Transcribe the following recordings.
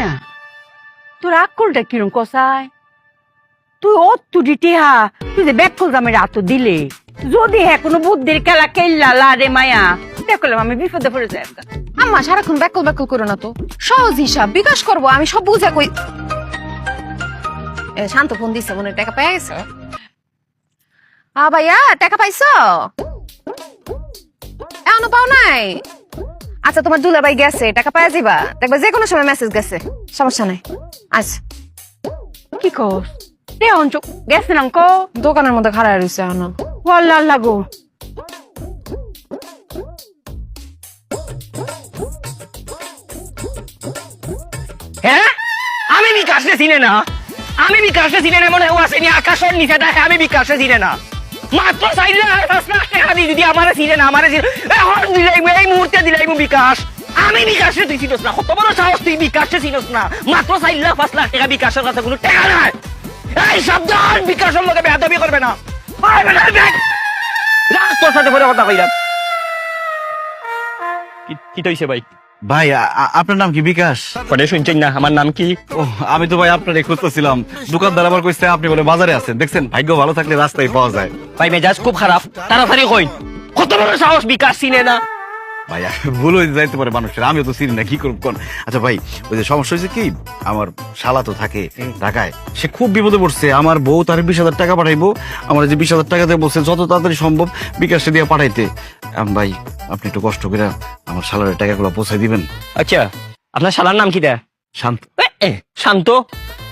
মায়া তোর আক্কলটা কিরম কষায়? তুই অত্তুটি টেহা তুই যে ব্যাগ জামের আত দিলে। যদি হ্যাঁ কোনো বুদ্ধির খেলা খেললা লা রে মায়া দেখলাম আমি বিপদে পড়ে যাই আম্মা সারাক্ষণ ব্যাকল ব্যাকল করো না তো। সহজ হিসাব বিকাশ করব আমি সব বুঝা কই শান্ত ফোন দিছে মনে হয় টাকা পেয়ে গেছে। আ ভাইয়া টাকা পাইছো? এখনও পাও নাই? আচ্ছা তোমার দুলাভাই গেছে টাকা পাওয়া যাবা দেখবা যে কোনো সময় মেসেজ গেছে। সমস্যা নাই। আচ্ছা কি কস তে অঞ্চ গেছিলাম ক দোকানের মধ্যে খাড়া রয়েছে এখনও। আল্লাহ আল্লাহ গো। হ্যাঁ? আমি বিকাশে চিনে না। আমি বিকাশে চিনে না মনে হয় আসেনি আকাশের নিচে দেখে আমি বিকাশে চিনে না। মাত্র টাকা দিয়ে যদি আমার না, আমার এই মুহূর্তে বিকাশ। আমি বিকাশে তুই চিনস না। কত বড় সাহস তুই বিকাশে চিনস না। মাত্র চার লাখ, পাঁচ লাখ টাকা বিকাশের কাছে কোনো টাকা নাই। এই সাবধান বিকাশের লোকে করবে না। না কথা কইলাম কি- তৈছে ভাই? ভাই আপনার নাম কি বিকাশ? পরে শুনছেন না আমার নাম কি? ও আমি তো ভাই আপনার খুঁজতেছিলাম। দোকানদার আবার কইছে আপনি বলে বাজারে আছেন। দেখছেন ভাগ্য ভালো থাকলে রাস্তায় পাওয়া যায়। ভাই মেজাজ খুব খারাপ। তাড়াতাড়ি কই কত বড় সাহস বিকাশ চিনে না। ভাই ভুল হয়ে যাইতে পারে মানুষের। আমিও তো চিনি না কি করব কোন? আচ্ছা ভাই ওই যে সমস্যা হয়েছে কি আমার শালা তো থাকে ঢাকায়। সে খুব বিপদে পড়ছে আমার বউ তার বিশ হাজার টাকা পাঠাইবো আমার যে বিশ হাজার টাকা দিয়ে বলছে যত তাড়াতাড়ি সম্ভব বিকাশে দিয়ে পাঠাইতে। আম ভাই আপনি একটু কষ্ট করে আমার শালারের টাকাগুলো পৌঁছাই দিবেন। আচ্ছা আপনার শালার নাম কি দা শান্ত শান্ত?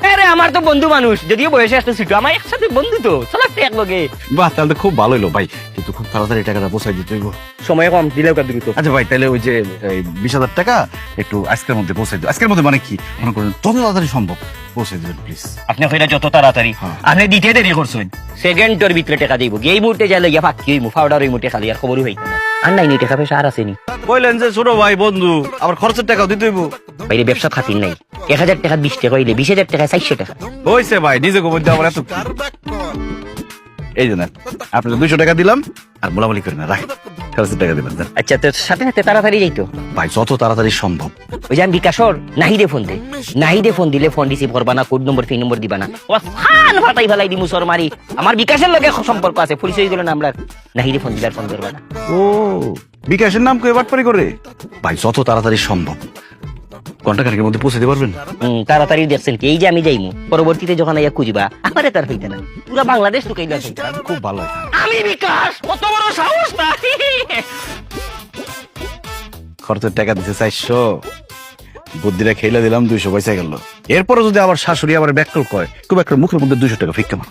আরে আমার তো বন্ধু মানুষ। যদিও বয়সে আসতে ছোট আমার একসাথে বন্ধু তো। চালাক এক লগে। বাহ তাহলে তো খুব ভালো হলো ভাই। কিন্তু খুব তাড়াতাড়ি টাকাটা পৌঁছাই দিতে হইব। সময় কম দিলেও কাজ দ্রুত আচ্ছা ভাই তাহলে ওই যে বিশ হাজার টাকা একটু আজকের মধ্যে পৌঁছে দিও। আজকের মধ্যে মানে কি? মনে করেন যত তাড়াতাড়ি সম্ভব। পৌঁছে দিবেন প্লিজ আপনি কইরা যত তাড়াতাড়ি। হ্যাঁ। আপনি দিতে দেরি করছেন। সেকেন্ডের ভিতরে টাকা দিব। এই মুহূর্তে যাইলে গিয়া ফাঁকি হইমু ফাউডার হইমু টাকা দিয়ে আর খবরই হইতো না আর নাই নি টাকা পয়সা আর আসেনি কইলেন যে ছোট ভাই বন্ধু আবার খরচের টাকাও দিতে হইব। বাইরে ব্যবসা খাতির নাই। এক হাজার টাকা বিশ টাকা হইলে বিশ হাজার টাকা চারশো টাকা। হইছে ভাই নিজে গোবর দিয়ে আমার এত কি? এই যে না আপনাকে দুইশো টাকা দিলাম আর বলাবলি করি না রাখ টাকা দিবেন দেন। আচ্ছা সাথে সাথে তাড়াতাড়ি যাইতো। ভাই যত তাড়াতাড়ি সম্ভব। ওই যে আমি বিকাশর নাহিদে ফোন দে। নাহিদে ফোন দিলে ফোন রিসিভ করবা না কোড নম্বর ফিন নম্বর দিবা না। ও ফান ফাটাই ফেলাই দিমু সর মারি। আমার বিকাশের লগে সম্পর্ক আছে পরিচয় গেল না আমরা নাহিদে ফোন দিলে ফোন করবা না। ও বিকাশের নাম কই বাটপারি করে? ভাই যত তাড়াতাড়ি সম্ভব। ঘন্টাখানেকের মধ্যে পৌঁছে দিতে পারবেন তাড়াতাড়ি দেখছেন কি? এই যে আমি যাইমু পরবর্তীতে যখন আইয়া খুঁজবা আমার তার হইতে না পুরা বাংলাদেশ ঢুকাইলা খুব ভালো আমি বিকাশ কত বড় সাহস না। খরচের টাকা দিতে চাইছো বুদ্ধিটা খেলে দিলাম দুইশো পয়সা গেল। এরপরে যদি আবার শাশুড়ি আবার ব্যাকল কয় খুব একটা মুখের মধ্যে দুইশো টাকা ফিক্কা মার।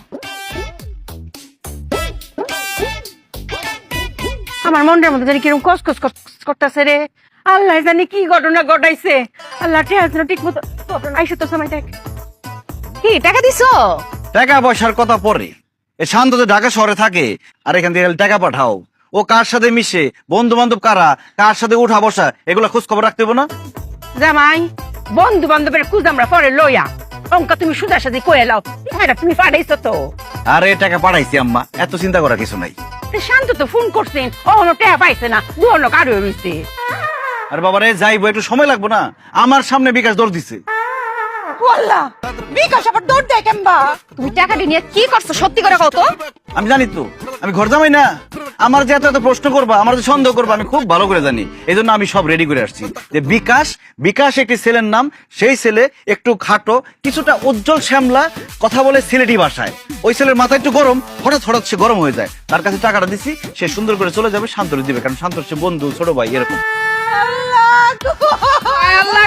আমার মনটার মধ্যে জানি কিরম কস কস কস করতেছে রে। আল্লাহ জানি কি ঘটনা ঘটাইছে। আল্লাহ ঠিক মতো আইসো তো সময় দেখ। কি টাকা দিছো? টাকা পয়সার কথা পরে। এ শান্ত তো ঢাকা শহরে থাকে আর এখান থেকে টাকা পাঠাও। ও কার সাথে মিশে বন্ধু বান্ধব কারা কার সাথে উঠা বসা এগুলো খোঁজ খবর রাখতে না? জামাই বন্ধু বান্ধবের খুঁজ আমরা পরে লইয়া। অঙ্কা তুমি সুদার সাথে কয়ে লাও। হ্যাঁ তুমি পাঠাইছো তো। আরে টাকা পাঠাইছি আম্মা। এত চিন্তা করার কিছু নাই। শান্ত তো ফোন করছেন অহনো টেয়া পাইছে না দুহনো কারও রইছে আর বাবা রে যাইবো একটু সময় লাগবো না। আমার সামনে বিকাশ দৌড় দিছে। আল্লাহ বিকাশ আবার দৌড় দেয় কেমবা? তুমি টাকাটি নিয়ে কি করছ সত্যি করে কত আমি জানি তো আমি ঘর জামাই না। আমার যে এত এত প্রশ্ন করবা আমার যে সন্দেহ করবা আমি খুব ভালো করে জানি। এই জন্য আমি সব রেডি করে আসছি। যে বিকাশ বিকাশ একটি ছেলের নাম সেই ছেলে একটু খাটো কিছুটা উজ্জ্বল শ্যামলা কথা বলে সিলেটি ভাষায় ওই ছেলের মাথা একটু গরম হঠাৎ হঠাৎ সে গরম হয়ে যায়। তার কাছে টাকাটা দিছি সে সুন্দর করে চলে যাবে শান্তরে দিবে কারণ শান্তর সে বন্ধু ছোট ভাই এরকম। আমার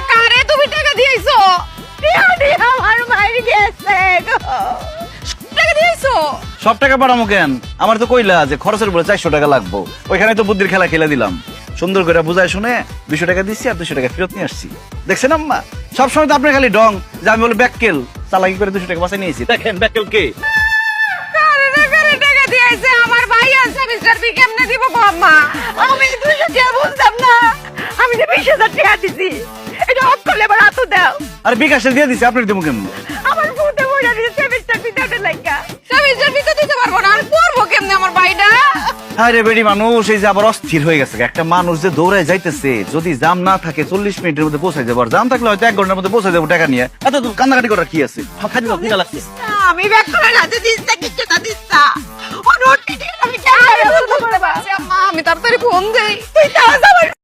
সব টাকা পাঠামো কেন? আমার তো কইলা যে খরচের বলে চারশো টাকা লাগবো। ওইখানে তো বুদ্ধির খেলা খেলে দিলাম। সুন্দর করে বুঝায় শুনে দুশো টাকা দিচ্ছি আর দুশো টাকা ফেরত নিয়ে আসছি। দেখছেন আম্মা? সবসময় তো আপনার খালি ডং যে আমি বলে ব্যাককেল, চালাকি করে দুশো টাকা বাসায় নিয়েছি। দেখেন ব্যাককেল কে? কেমনে দিব আমি টাকা না। আমি যে বিশ হাজার টাকা দিছি এটা দাও। বিকাশে দিয়ে দিছি দেবো কেমন? আমার বইটা সেমিস্টার ফি সেমিস্টার ফি তো দিতে পারব না আমি পড়ব কেমনে আমার ভাইটা? আরে বেডি মানুষ এই যে আবার অস্থির হয়ে গেছে একটা মানুষ যে দৌড়ায় যাইতেছে যদি জাম না থাকে চল্লিশ মিনিটের মধ্যে পৌঁছাই যাব আর জাম থাকলে হয়তো এক ঘণ্টার মধ্যে পৌঁছাই যাব টাকা নিয়ে। এত কান্নাকাটি করার কি আছে? লাগছে। আমি ব্যাক করে রাতে দিস্তা কিছু না দিস্তা অনু টিটি আমি কেন করতে পারছি আম্মা আমি তাড়াতাড়ি ফোন দেই। তুই তাড়াতাড়ি